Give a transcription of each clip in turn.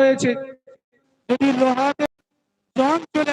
হয়েছে। যদি লোহাতে জং চলে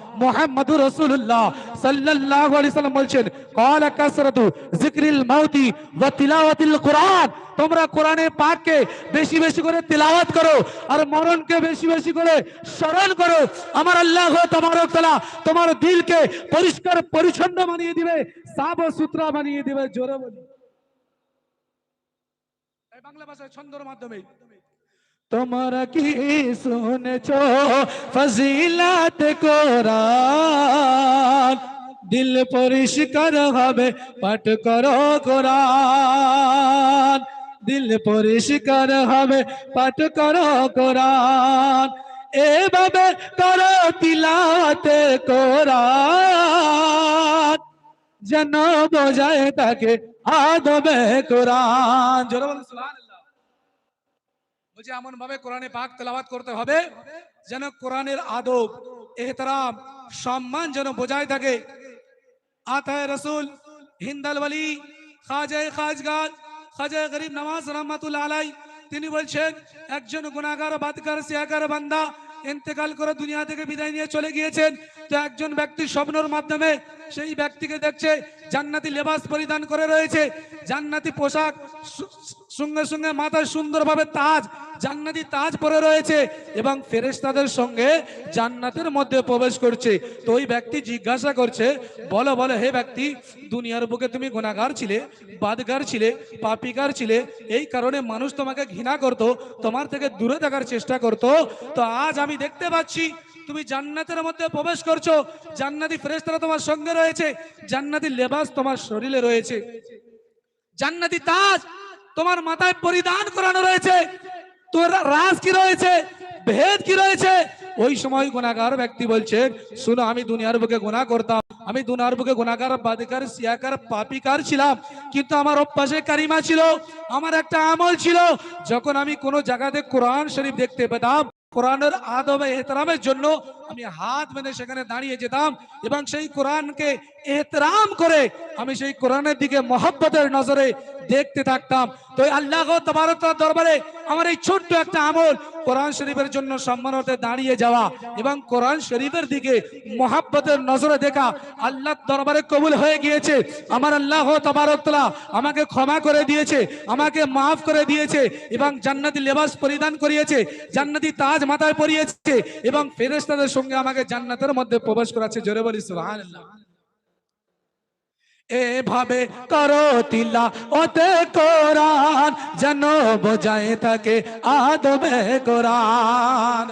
মুহাম্মদুর রাসূলুল্লাহ সাল্লাল্লাহু আলাইহি সাল্লাম বলছেন ক্বালা কাসরাতু যিকরিল মাউতি ওয়া তিলাওয়াতিল কুরআন। তোমরা কোরআনে পাককে বেশি বেশি করে তিলাওয়াত করো আর মরণকে বেশি বেশি করে স্মরণ করো। আমার আল্লাহ তাবারক তাআলা তোমার দিলকে পরিষ্কার, পরিচ্ছন্ন বানিয়ে দিবে ও সুতরা বানিয়ে দিবে, জোরে বলি। বাংলা ভাষায় ছন্দর মাধ্যমে। তোমরা কি শুনেছ? ফজিলাত কোরআন। দিল পরিষ্কার হবে পাঠ করো কোরআন। দিল পরিষ্কার হবে পাঠ করো কোরআন। এভাবে করো তিলাতে কোরআন। যেন বোঝায় তাকে আদবে কোরআন। জোরে বলুন বলছে এমন ভাবে কোরআনে পাক তেলাওয়াত করতে হবে যেন কোরআনের আদব এহতারাম সম্মান যেন বোঝায় থাকে আতায় রসুল হিন্দাল ওয়ালি খাজায় খাজগান খাজায় গরিব নওয়াজ রহমাতুল্লাহ আলাই তিনি বলছেন একজন গুনাহগার বাদকার সিয়াকার বান্দা ইন্তেকাল করে দুনিয়া থেকে বিদায় নিয়ে চলে গিয়েছেন তো একজন ব্যক্তি স্বপ্নর মাধ্যমে সেই ব্যক্তিকে দেখছে জান্নাতি লেবাস পরিধান করে রয়েছে জান্নাতি পোশাক সঙ্গে সঙ্গে মাথায় সুন্দরভাবে তাজ জান্নাতি তাজ পরে রয়েছে এবং ফেরেশতাদের সঙ্গে জান্নাতের মধ্যে প্রবেশ করছে। তো ওই ব্যক্তি জিজ্ঞাসা করছে, বলো বলো, হে ব্যক্তি, দুনিয়ার বুকে তুমি গুনাহগার ছিলে, বাদগার ছিলে, পাপিকার ছিলে, এই কারণে মানুষ তোমাকে ঘৃণা করত, তোমার থেকে দূরে থাকার চেষ্টা করত, তো আজ আমি দেখতে পাচ্ছি তুমি জান্নাতের মধ্যে প্রবেশ করছ, জান্নাতি ফেরেশতারা তোমার সঙ্গে রয়েছে, জান্নাতি লেবাস তোমার শরীরে রয়েছে। জান্নাতি তাজ তোমার মাথায় পরিধান করানো রয়েছে তোর রাজ কি রয়েছে? ভেদ কি রয়েছে? ওই সময় গুনাহগার ব্যক্তি বলছে, শুনো, আমি দুনিয়ার বুকে গুনাহ করতাম। আমি দুনিয়ার বুকে গুনাহগার, বাদকার, সিয়াকার, পাপিকার ছিলাম। কিন্তু আমার অভ্যাসে কারিমা ছিল, আমার একটা আমল ছিল। যখন আমি কোনো জায়গাতে কোরআন শরীফ দেখতে পেতাম, কোরআনের আদব, এহতরামের জন্য আমি হাত বেঁধে সেখানে দাঁড়িয়ে যেতাম এবং সেই কোরআনকে এহতরাম করে আমি সেই কোরআনের দিকে মহব্বতের নজরে দেখতে থাকতাম। তো আল্লাহ তবারক দরবারে আমার এই ছোট্ট একটা আমল কোরআন শরীফের জন্য সম্মানতে দাঁড়িয়ে যাওয়া এবং কোরআন শরীফের দিকে মহাব্বতের নজরে দেখা আল্লাহ দরবারে কবুল হয়ে গিয়েছে। আমার আল্লাহ তবারকতলা আমাকে ক্ষমা করে দিয়েছে, আমাকে মাফ করে দিয়েছে এবং জান্নাতি লেবাস পরিধান করিয়েছে, জান্নাতি তাজ মাথায় পরিয়েছে এবং ফেরেশতাদের সঙ্গে আমাকে জান্নাতের মধ্যে প্রবেশ করাচ্ছে। জোরে বলি, সুবহানাল্লাহ। এভাবে করো তিলা, ওতে কোরআন, যেন বোঝায় থাকে আদবে কোরআন।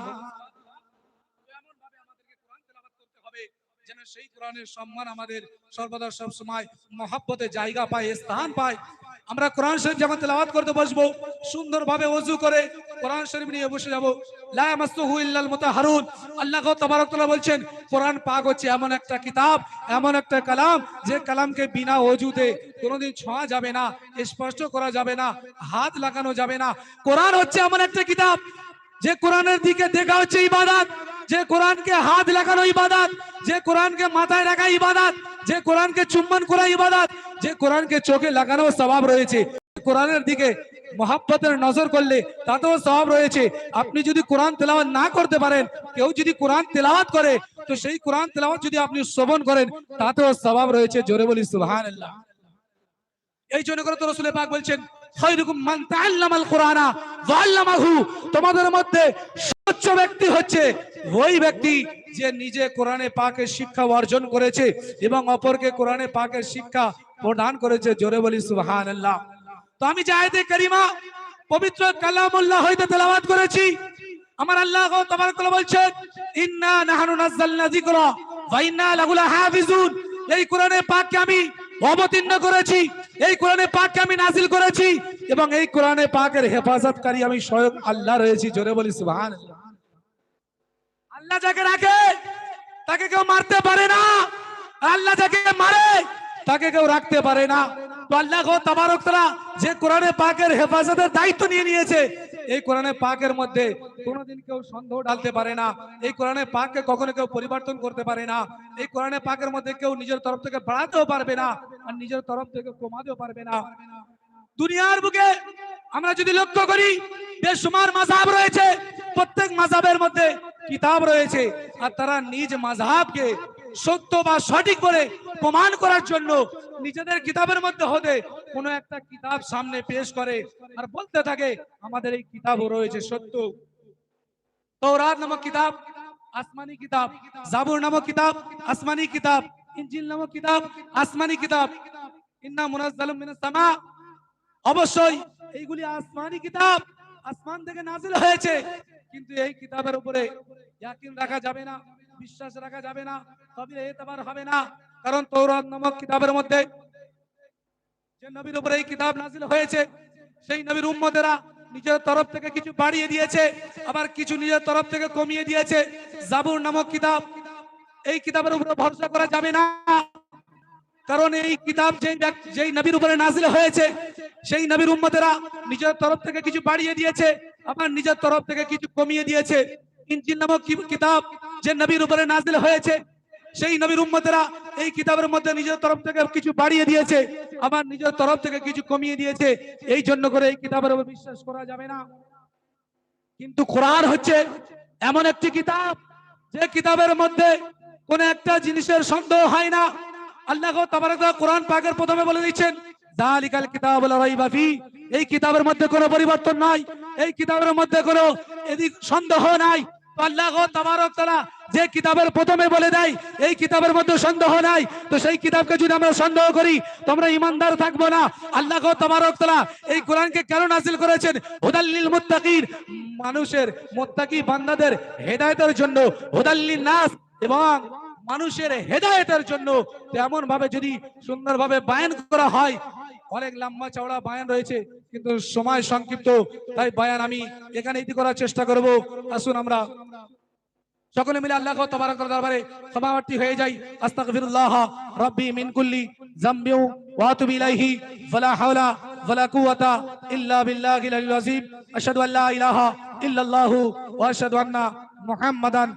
সেই কোরআনের সম্মান আমাদের সর্বদা সব সময় মহাব্বতে জায়গা পায়, স্থান পায় আমরা কোরআন শরীফ যখন তেলাওয়াত করতে বসবো, সুন্দরভাবে ওযু করে কোরআন শরীফ নিয়ে বসে যাব। লা ইল্লাল আল্লাহ বলছেন, কোরআন পাক হচ্ছে এমন একটা কিতাব, এমন একটা কালাম, যে কালামকে বিনা ছোঁয়া যাবে না করা যাবে না, হাত লাগানো যাবে না। কোরআন হচ্ছে এমন একটা কিতাব, যে কোরআনের দিকে দেখা হচ্ছে যে কোরআনকে হাত লাগানো ইবাদত, যে মাথায় রাখা ইবাদত, যে কোরআনকে চুম্বন করা ইবাদত যে কোরআনকে চোখে লাগানো স্বভাব রয়েছে, কোরআনের দিকে মহাব্বতের নজর করলে তাতেও স্বভাব রয়েছে। আপনি যদি কোরআন তেলাওয়াত না করতে পারেন, কেউ যদি কোরআন তেলাওয়াত করে, তো সেই কোরআন তেলাওয়াত যদি আপনি শ্রবণ করেন, তাতেও স্বভাব রয়েছে। জোরে বলি, সুবহানাল্লাহ। এই জন্য করে তো রসুল পাক বলছেন তোমাদের মধ্যে সচ্চ ব্যক্তি হচ্ছে, ওই ব্যক্তি যে নিজে কোরআনে পাকের শিক্ষা অর্জন করেছে এবং অপরকে কোরআনে পাকের শিক্ষা প্রদান করেছে, জোরে বলি সুবহানাল্লাহ। তো আমি আয়াতে কারিমা, পবিত্র কালামুল্লাহ হইতে তেলাওয়াত করেছি, আমার আল্লাহ তাবারক ওয়া তাআলা বলছেন, ইন্না নাহনু নাযালনা যিকরা ওয়া ইন্না লাহু লাহাফিজুন। এই কোরআনে পাককে আমি অবতীর্ণ করেছি, এই কোরআনে পাককে আমি নাজিল করেছি, এবং এই কোরআনে পাকের হেফাজতকারী আমি স্বয়ং আল্লাহ রয়েছি, জোরে বলি সুবহানাল্লাহ। আল্লাহ যাকে রাখে, তাকে কেউ মারতে পারে না। আল্লাহ যাকে মারে তাকে কেউ রাখতে পারে না। তো আল্লাহ তাবারক যে কোরআনে পাকের হেফাজতের দায়িত্ব নিয়ে নিয়েছে, এই কোরআনে পাকের মধ্যে কোনোদিন কেউ সন্দেহ ঢালতে পারে না। এই কোরআনে পাককে কখনো কেউ পরিবর্তন করতে পারে না। এই কোরআনে পাকের মধ্যে কেউ নিজের তরফ থেকে বাড়াতেও পারবে না আর নিজের তরফ থেকে কমাতেও পারবে না। দুনিয়ার বুকে আমরা যদি লক্ষ্য করি, বেশুমার মাযহাব রয়েছে, প্রত্যেক মাযহাবের মধ্যে কিতাব রয়েছে, আর তারা নিজ মাযহাবকে সত্য বা সঠিক বলে প্রমাণ করার জন্য নিজেদের কিতাবের মধ্যে হতে কোন একটা কিতাব সামনে পেশ করে আর বলতে থাকে, আমাদের এই কিতাবও রয়েছে সত্য। তৌরাত নামক কিতাব, আসমানি কিতাব, জাবুর নামক কিতাব, আসমানি কিতাব, ইনজিল নামক কিতাব, আসমানি কিতাব, ইন্না মুনাজ্জালুম অবশ্যই এইগুলি আসমানি কিতাব, আসমান থেকে নাজিল হয়েছে, কিন্তু এই কিতাবের উপরে রাখা যাবে না, বিশ্বাস রাখা যাবে না, তবে এতবার হবে না। কারণ তৌরাত নামক কিতাবের মধ্যে যে নবীর উপরে এই কিতাব নাজিল হয়েছে, সেই নবীর উম্মতেরা নিজের তরফ থেকে কিছু বাড়িয়ে দিয়েছে, আবার কিছু নিজের তরফ থেকে কমিয়ে দিয়েছে। জাবুর নামক কিতাব, এই কিতাবের উপরে ভরসা করা যাবে না। কারণ এই কিতাব যেই যেই নবীর উপরে নাজিল হয়েছে, সেই নবীর উম্মতেরা নিজের তরফ থেকে কিছু বাড়িয়ে দিয়েছে, আবার নিজের তরফ থেকে কিছু কমিয়ে দিয়েছে। ইনজিল নামক কিতাব যে নবীর উপরে নাজিল হয়েছে, সেই নবীর উম্মতেরা এই কিতাবের মধ্যে নিজের তরফ থেকে কিছু বাড়িয়ে দিয়েছে আবার নিজের তরফ থেকে কিছু কমিয়ে দিয়েছে। এই জন্য করে এই কিতাবের উপর বিশ্বাস করা যাবে না। কিন্তু কোরআন হচ্ছে এমন একটি কিতাব, যে কিতাবের মধ্যে কোন একটা জিনিসের সন্দেহ হয় না। আল্লাহ কোরআন পাকের প্রথমে বলে দিচ্ছেন যালিকাল কিতাব এই কিতাবের মধ্যে কোনো পরিবর্তন নাই, এই কিতাবের মধ্যে কোনো এদিক সন্দেহ নাই। যে কিতাবের প্রথমে বলে দেয়, এই কিতাবের মধ্যে সন্দেহ নাই। তো সেই কিতাবকে যদি আমরা সন্দেহ করি, তোমরা ইমানদার থাকব না। আল্লাহ তাবারক তাআলা এই কোরআনকে কেন নাজিল করেছেন? হুদাল্লিল মুত্তাকিন। মানুষের মুত্তাকি বান্দাদের হেদায়তের জন্য হুদাল্লিন নাস এবং মানুষের হেদায়েতের জন্য তেমন ভাবে যদি সুন্দরভাবে বায়ান করা হয় অনেক লম্বা চওড়া বায়ান রয়েছে, কিন্তু সময় সংক্ষিপ্ত, তাই বায়ান আমি এখানে ইতি করার চেষ্টা করব। আসুন আমরা সকলে মিলে আল্লাহ তবারক দরবারে হয়ে যাই। আস্তাগফিরুল্লাহ রব্বি মিন কুল্লি ওয়া ইলাইহি, ফালা হাওলা ওয়ালা কুওয়াতা ইল্লা বিল্লাহিল আযীম। আশহাদু আল্লা ইলাহা ইল্লাল্লাহু ওয়া আশহাদু আন্না মুহাম্মাদান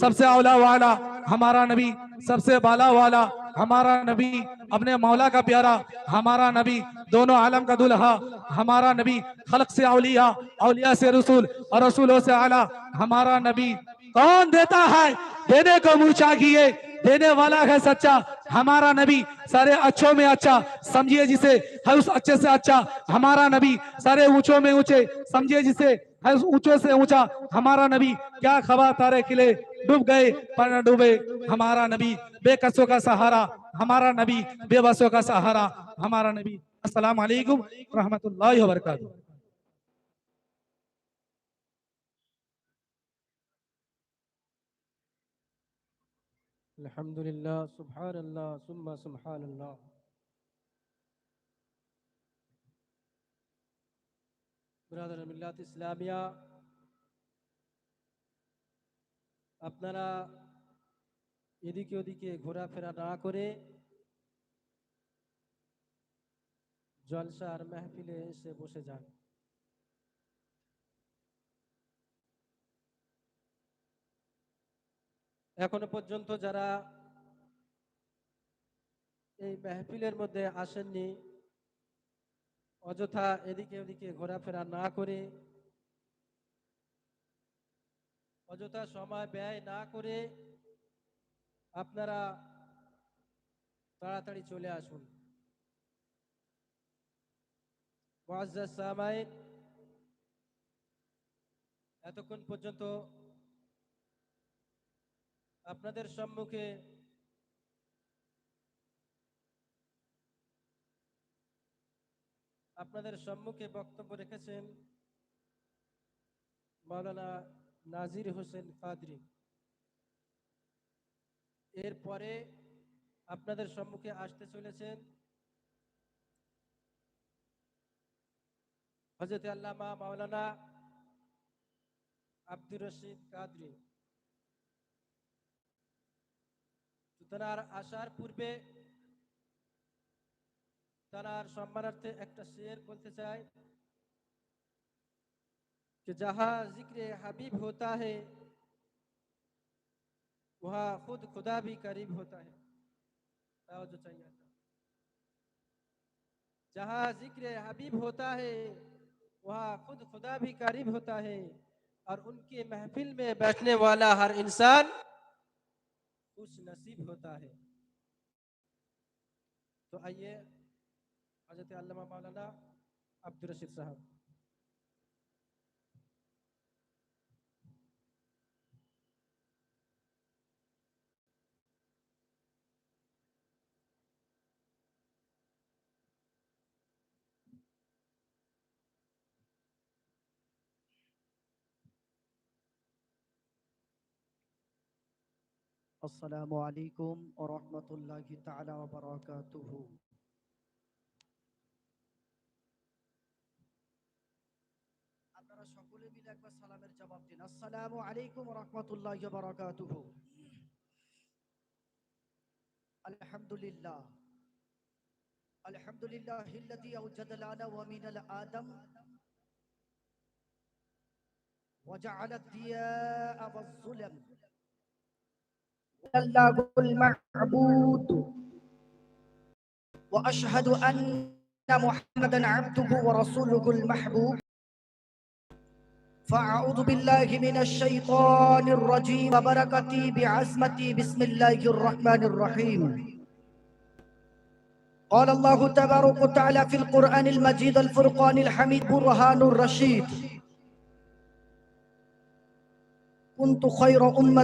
সবসে আলা ہمارا نبی سب سے بالا والا، ہمارا نبی اپنے مولا کا پیارا، ہمارا نبی دونوں عالم کا دلہا، ہمارا نبی خلق سے اولیاء اولیاء سے رسول اور رسولوں سے عالی ہمارا نبی کون دیتا ہے؟ دینے کو موچا کیے دینے والا ہے سچا، ہمارا نبی سارے اچھوں میں اچھا سمجھئے جسے ہے اس اچھے سے اچھا ہمارا نبی سارے اونچوں میں اونچے، سمجھیے جسے ہے اس اونچے سے اونچا، ہمارا نبی کیا خبر تارے قلعے؟ ڈوب گئے پر نہ ڈوبے، ہمارا نبی، بے قصوں کا سہارا، ہمارا نبی، بے بسوں کا سہارا، ہمارا نبی۔ السلام علیکم ورحمت اللہ وبرکاتہ۔ الحمد للہ سبحان اللہ ثم سبحان اللہ برادر ملت اسلامیہ আপনারা এদিকে ওদিকে ঘোরাফেরা না করে জলসার মেহফিলে এসে বসে যান। এখনও পর্যন্ত যারা এই মেহফিলের মধ্যে আসেননি, অযথা এদিকে ওদিকে ঘোরাফেরা না করে অযথা সময় ব্যয় না করে আপনারা তাড়াতাড়ি চলে আসুন। সামাইন, এতক্ষণ পর্যন্ত আপনাদের সম্মুখে আপনাদের সম্মুখে বক্তব্য রেখেছেন মাওলানা নাজির হোসেন কাদরি। এরপরে আপনাদের সম্মুখে আসতে চলেছেন হজরত আল্লামা মাওলানা আব্দুর রশিদ কাদরি। তার আসার পূর্বে তার সম্মানার্থে একটা শেয়ার বলতে চাই। کہ جہاں ذکر حبیب ہوتا ہے، وہاں خود خدا بھی قریب ہوتا ہے۔ جو چاہیے۔ جہاں ذکر حبیب ہوتا ہے، وہاں خود خدا بھی قریب ہوتا ہے۔ اور ان کے محفل میں بیٹھنے والا ہر انسان خوش نصیب ہوتا ہے۔ تو آئیے، حضرت علامہ مولانا عبدالرشید صاحب۔ আসসালামু আলাইকুম ওয়া রাহমাতুল্লাহি তাআলা ওয়া বারাকাতুহু। আপনারা সকলে মিলে একবার সালামের জবাব দিন। আসসালামু আলাইকুম ওয়া রাহমাতুল্লাহি ওয়া বারাকাতুহু। আলহামদুলিল্লাহ। আলহামদুলিল্লাহি আল্লাযী আওজাদা লানা ওয়া মিনাল আদম। وجعل الضياء والظلم الله المعبود. وأشهد أن محمدا عبده ورسوله المحبوب. فأعوذ بالله من الشيطان الرجيم. وبركتي بعزمتي. بسم الله الرحمن الرحيم. قال الله تبارك وتعالى في القرآن المجيد الفرقان الحميد برهان الرشيد. كنت خير أمة